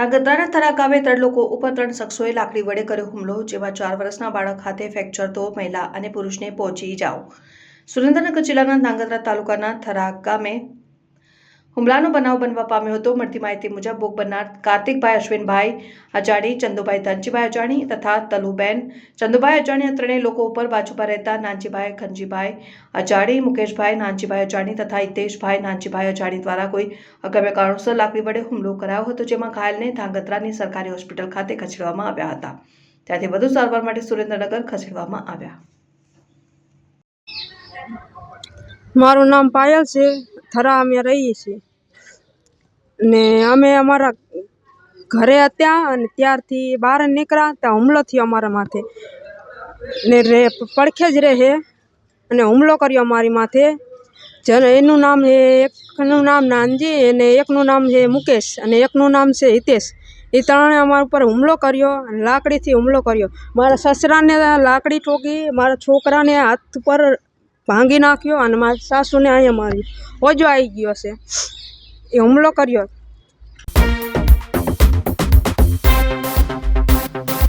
તાગદાના થરા ગામે ત્રણ લોકો ઉપર ત્રણ શખ્સોએ લાકડી વડે કર્યો હુમલો, જેમાં ચાર વર્ષના બાળક હાથે ફ્રેક્ચર તો મહિલા અને પુરુષને પહોંચી જાઓ. સુરેન્દ્રનગર જિલ્લાના ધ્રાંગધ્રા તાલુકાના થરા ગામે હુમલાનો બનાવ બનવા પામ્યો હતો. મળતી માહિતી મુજબ ભોગ બનનાર કાર્તિકભાઈ અશ્વિનભાઈ અજાણી ચંદુભાઈ ધનજીભાઈ અજાણી તથા તલુબેન. ચંદુભાઈ અજાણી ત્રણેય લોકો ઉપર બાજુમાં રહેતા નાનજીભાઈ ખનજીભાઈ અજાણી, મુકેશભાઈ નાનજીભાઈ અજાણી તથા હિતેશભાઈ નાનજીભાઈ અજાણી દ્વારા કોઈ અગમ્ય કારણોસર લાકડી વડે હુમલો કરાયો હતો, જેમાં ઘાયલને ધાંગધ્રાની સરકારી હોસ્પિટલ ખાતે ખસેડવામાં આવ્યા હતા. ત્યાંથી વધુ સારવાર માટે સુરેન્દ્રનગર ખસેડવામાં આવ્યા. મારું નામ પાયલ છે. થરા અમે રહીએ છીએ ને અમે અમારા ઘરે હતા અને ત્યારથી બહાર નીકળ્યા ત્યાં હુમલો થયો અમારા માથે. ને રે, પડખે જ રહે. અને હુમલો કર્યો અમારી માથે. જેને, એનું નામ છે, એકનું નામ નાનજી અને એકનું નામ છે મુકેશ અને એકનું નામ છે હિતેશ. એ ત્રણે અમારા ઉપર હુમલો કર્યો અને લાકડીથી હુમલો કર્યો. મારા સસરાને લાકડી ઠોકી, મારા છોકરાને હાથ પર ભાંગી નાખ્યો અને મારા સાસુને અહીંયા મારી હોજો આવી ગયો છે. એ હુમલો કર્યો.